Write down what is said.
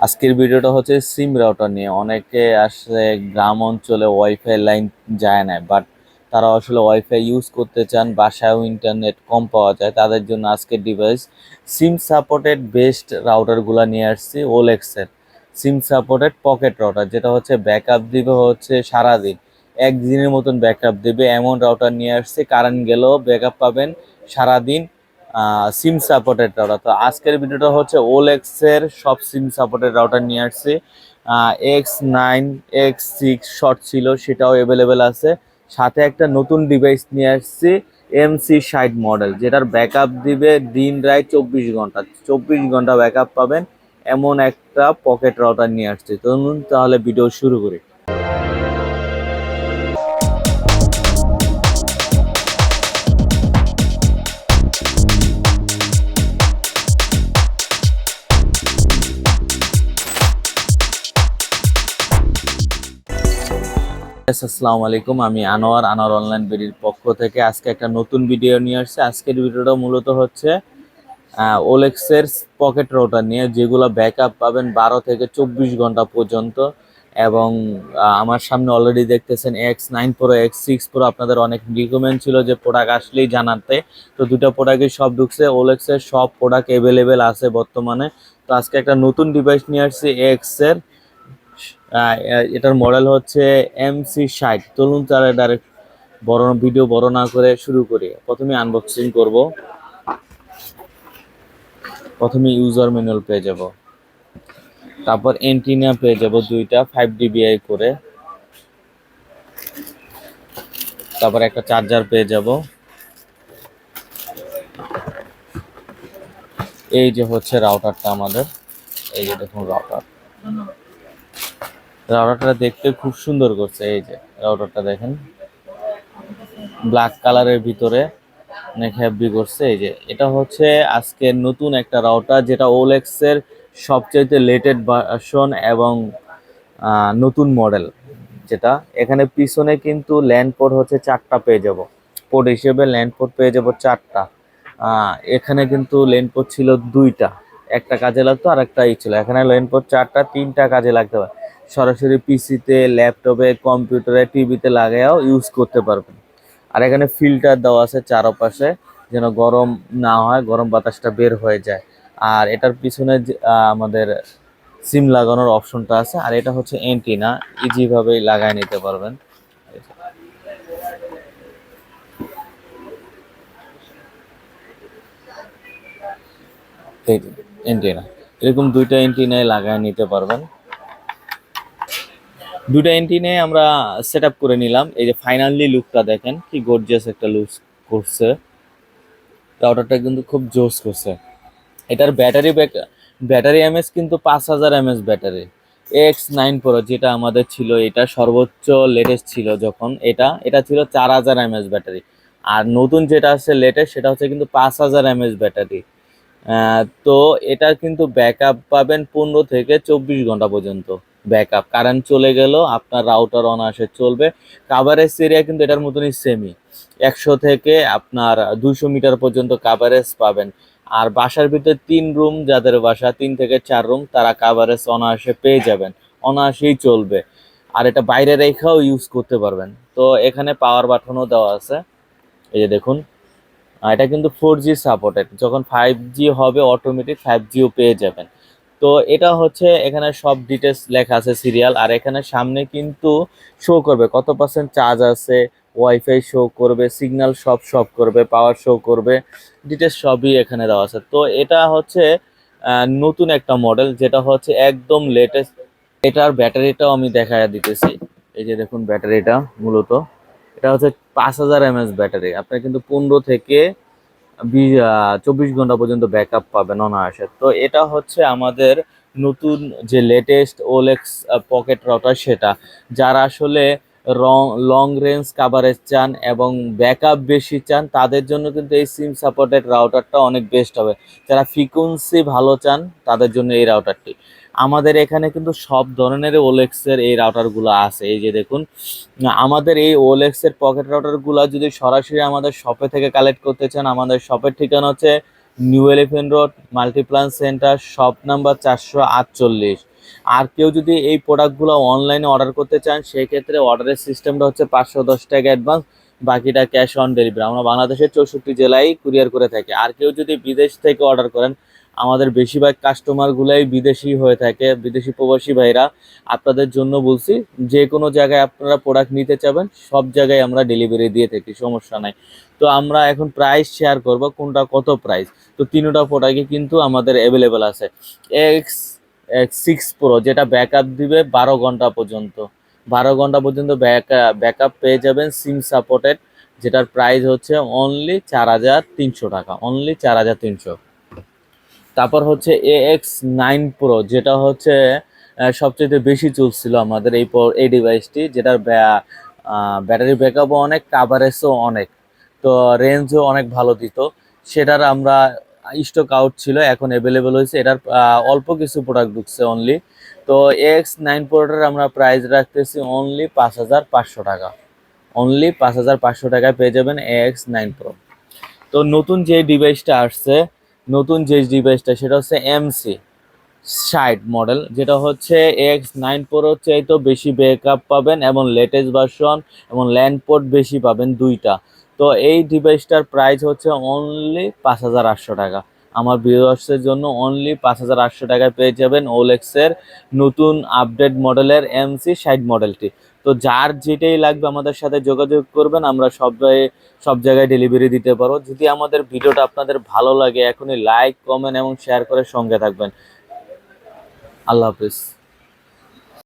আজকের ভিডিওটা হচ্ছে সিম রাউটার নিয়ে। অনেকে আসলে গ্রাম অঞ্চলে ওয়াইফাই লাইন যায় না বাট তারা আসলে ওয়াইফাই ইউজ করতে চান, বাসায়ও ইন্টারনেট কম পাওয়া যায়। তাদের জন্য আজকের ডিভাইস সিম সাপোর্টেড বেস্ট রাউটারগুলো নিয়ে আসছি ওলেক্সের সিম সাপোর্টেড পকেট রাউটার যেটা হচ্ছে ব্যাকআপ দিবে হচ্ছে সারাদিন। একদিনের মতন ব্যাকআপ দেবে। এমন রাউটার নিয়ে আসছে কারেন্ট গেলেও ব্যাকআপ পাবেন সারাদিন। সিম সাপোর্টেড রাউটার তো আজকের ভিডিওটা হচ্ছে ওলেক্সের সব সিম সাপোর্টেড রাউটার নিয়ে আসছি। X nine X six short ছিল, সেটাও অ্যাভেলেবেল আছে। সাথে একটা নতুন ডিভাইস নিয়ে আসছি এমসি ষাট মডেল যেটার ব্যাকআপ দিবে দিন রায় চব্বিশ ঘণ্টা। চব্বিশ ঘণ্টা ব্যাকআপ পাবেন, এমন একটা পকেট রাউটার নিয়ে আসছি। চলুন তাহলে ভিডিও শুরু করি। আসসালামু আলাইকুম। আমি আনোয়ার আনোয়ার অনলাইন বিডির পক্ষ থেকে আজকে একটা নতুন ভিডিও নিয়ে আসছি। আজকের ভিডিওটা মূলত হচ্ছে ওলেক্সের পকেট রাউটার নিয়ে, যেগুলো ব্যাকআপ পাবেন বারো থেকে চব্বিশ ঘণ্টা পর্যন্ত এবং আমার সামনে অলরেডি দেখতেছেন X nine pro X six pro আপনাদের অনেক রিকমেন্ড ছিল যে প্রোডাক্ট আসলেই জানাতে। তো দুটো প্রোডাক্টই সব ঢুকছে। ওলেক্সের সব প্রোডাক্ট অ্যাভেলেবেল আছে বর্তমানে। তো আজকে একটা নতুন ডিভাইস নিয়ে আসছি এক্সের এটার মডেল হচ্ছে এমসি ষাট। চলুন তাহলে ডাইরেক্ট বড় ভিডিও বড় না করে শুরু করি। প্রথমে আনবক্সিং করব। প্রথমে ইউজার ম্যানুয়াল পেয়ে যাব। তারপর এন্টিনা পেয়ে যাব দুইটা ফাইভ ডিবিআই করে। তারপর একটা চার্জার পেয়ে যাব। এই যে হচ্ছে রাউটারটা আমাদের। এই যে দেখুন রাউটার রাউটারটা দেখতে খুব সুন্দর করছে, এই যে রাউটারটা দেখেন। ব্ল্যাক কালারের ভিতরে অনেক হ্যাপি করছে, এই যে এটা হচ্ছে আজকের নতুন একটা রাউটার যেটা ওলেক্সের সবচাইতে লেটেড ভার্সন এবং নতুন মডেল যেটা। এখানে পিছনে কিন্তু ল্যান্ড পোর্ট হচ্ছে চারটা পেয়ে যাব। পোর্ট হিসেবে ল্যান্ড পোর্ট পেয়ে যাব চারটা। এখানে কিন্তু ল্যান্ড পোর্ট ছিল দুইটা। একটা কাজে লাগতো আর একটা ই ছিল। এখানে ল্যান্ড পোর্ট চারটা, তিনটা কাজে লাগতে পারে। সরাসরি পিসিতে, ল্যাপটপে, কম্পিউটারে, টিভিতে লাগাইয়াও ইউজ করতে পারবেন। আর এখানে ফিল্টার দেওয়া আছে চারপাশে, যেন গরম না হয়, গরম বাতাসটা বের হয়ে যায়। আর এটার পিছনে আমাদের সিম লাগানোর অপশনটা আছে, আর এটা হচ্ছে এন্টিনা ইজি ভাবেই লাগায় নিতে পারবেন। এন্টিনা এরকম দুইটা এন্টিনায় লাগায় নিতে পারবেন। দুইটা এন্টিনে আমরা সেট করে নিলাম। এই যে ফাইনালি লুকটা দেখেন, কি গর্জিয়াস একটা লুক করছে। রাউটারটা কিন্তু খুব জোস করছে। এটার ব্যাটারি ব্যাক ব্যাটারি এমএস কিন্তু পাঁচ হাজার MS battery X nine pro যেটা আমাদের ছিল, এটা সর্বোচ্চ লেটেস্ট ছিল যখন। এটা এটা ছিল চার হাজার এমএস ব্যাটারি আর নতুন যেটা আছে লেটেস্ট সেটা হচ্ছে কিন্তু পাঁচ হাজার এমএস ব্যাটারি তো এটা কিন্তু ব্যাকআপ পাবেন পনেরো থেকে চব্বিশ ঘণ্টা পর্যন্ত। ব্যাকআপ কারেন্ট চলে গেল আপনার রাউটার অনায়াসে চলবে। কাভারেজ এরিয়া কিন্তু এটার মতনই সেমি একশো থেকে আপনার দুইশো মিটার পর্যন্ত কাভারেজ পাবেন। আর বাসার ভিতরে তিন রুম যাদের বাসা, তিন থেকে চার রুম তারা কাভারেজ অনায়াসে পেয়ে যাবেন। অনায়াসেই চলবে। আর এটা বাইরে রেখেও ইউজ করতে পারবেন। তো এখানে পাওয়ার বাটনও দেওয়া আছে। এই যে দেখুন। এটা কিন্তু ফোর জি সাপোর্টেড যখন ফাইভ জি হবে অটোমেটিক ফাইভ জিও পেয়ে যাবেন। তো এটা হচ্ছে এখানে সব ডিটেলস লেখা আছে সিরিয়াল আর এখানে সামনে কিন্তু শো করবে, কত পার্সেন্ট চার্জ আছে ওয়াইফাই শো করবে সিগন্যাল সব সব করবে পাওয়ার শো করবে ডিটেলস সবই এখানে দেওয়া আছে। তো এটা হচ্ছে নতুন একটা মডেল যেটা হচ্ছে একদম লেটেস্ট এটার ব্যাটারিটাও আমি দেখা দিতেছি। এই যে দেখুন ব্যাটারিটা মূলত, এটা হচ্ছে পাঁচ হাজার এমএস ব্যাটারি, আপনার কিন্তু পনেরো থেকে চব্বিশ ঘণ্টা পর্যন্ত ব্যাকআপ পাবেন অনায়াসে। তো এটা হচ্ছে আমাদের নতুন যে লেটেস্ট ওলেক্স পকেট রাউটার সেটা। যারা আসলে রং লং রেঞ্জ কাভারেজ চান এবং ব্যাকআপ বেশি চান, তাদের জন্য কিন্তু এই সিম সাপোর্টেড রাউটারটা অনেক বেস্ট হবে। যারা ফ্রিকোয়েন্সি ভালো চান, তাদের জন্য এই রাউটারটি আমাদের এখানে কিন্তু সব ধরনের ওলেক্সের এই রাউটারগুলো আছে। এই যে দেখুন, আমাদের এই ওলেক্সের পকেট রাউটারগুলো যদি সরাসরি আমাদের শপে থেকে কালেক্ট করতে চান, আমাদের শপের ঠিকানা হচ্ছে New Elephant Road Multiplan Centre shop number চারশো আটচল্লিশ। আর কেউ যদি এই প্রোডাক্টগুলো অনলাইনে অর্ডার করতে চান, সেক্ষেত্রে অর্ডারের সিস্টেমটা হচ্ছে পাঁচশো দশ টাকা অ্যাডভান্স বাকিটা ক্যাশ অন ডেলিভারি আমরা বাংলাদেশের চৌষট্টি জেলায় কুরিয়ার করে থাকি। আর কেউ যদি বিদেশ থেকে অর্ডার করেন আমাদের বেশিরভাগ কাস্টমারগুলাই বিদেশি হয়ে থাকে, বিদেশি প্রবাসী ভাইরা। আপনাদের জন্য বলছি, যে কোনো জায়গায় আপনারা প্রোডাক্ট নিতে চাবেন, সব জায়গায় আমরা ডেলিভারি দিয়ে থাকি, সমস্যা নাই। তো আমরা এখন প্রাইস শেয়ার করব, কোনটা কত প্রাইস তো তিনটা প্রোডাক্টই কিন্তু আমাদের অ্যাভেলেবেল আছে। এক্স এক্স সিক্স প্রো যেটা ব্যাকআপ দিবে বারো ঘণ্টা পর্যন্ত। বারো ঘণ্টা পর্যন্ত ব্যাকআপ পেয়ে যাবেন সিম সাপোর্টেড যেটার প্রাইস হচ্ছে অনলি চার হাজার তিনশো টাকা অনলি চার হাজার তিনশো। তারপর হচ্ছে এ এক্স নাইন প্রো যেটা হচ্ছে সবচেয়ে বেশি চলছিল আমাদের এই এই ডিভাইসটি যেটার ব্যাটারি ব্যাকআপও অনেক কাভারেজও অনেক। তো রেঞ্জও অনেক ভালো দিত। সেটার আমরা স্টক আউট ছিল, এখন অ্যাভেলেবেল হয়েছে। এটার অল্প কিছু প্রোডাক্ট ঢুকছে অনলি তো এক্স নাইন প্রোটার আমরা প্রাইস রাখতেছি অনলি পাঁচ হাজার পাঁচশো টাকা। অনলি পাঁচ হাজার পাঁচশো টাকায় পেয়ে যাবেন এ এক্স নাইন প্রো তো নতুন যে ডিভাইসটা আসছে নতুন যে ডিভাইসটা সেটা হচ্ছে এমসি ষাট মডেল যেটা হচ্ছে এক্স নাইন প্রোর চাইতেও বেশি ব্যাকআপ পাবেন এবং লেটেস্ট ভার্সন এবং ল্যান্ড পোর্ট বেশি পাবেন দুইটা। তো এই ডিভাইসটার প্রাইস হচ্ছে অনলি পাঁচ হাজার আটশো টাকা। আমার ভিউয়ার্সের জন্য অনলি পাঁচ হাজার আটশো টাকায় পেয়ে যাবেন ওলেক্সের নতুন আপডেট মডেলের এমসি ষাট মডেলটি তো যার যেটাই লাগবে আমাদের সাথে যোগাযোগ করবেন, আমরা সব সব জায়গায় ডেলিভারি দিতে পারব। যদি আমাদের ভিডিওটা আপনাদের ভালো লাগে, এখনই লাইক কমেন্ট এবং শেয়ার করে সঙ্গে থাকবেন। আল্লাহ হাফিজ।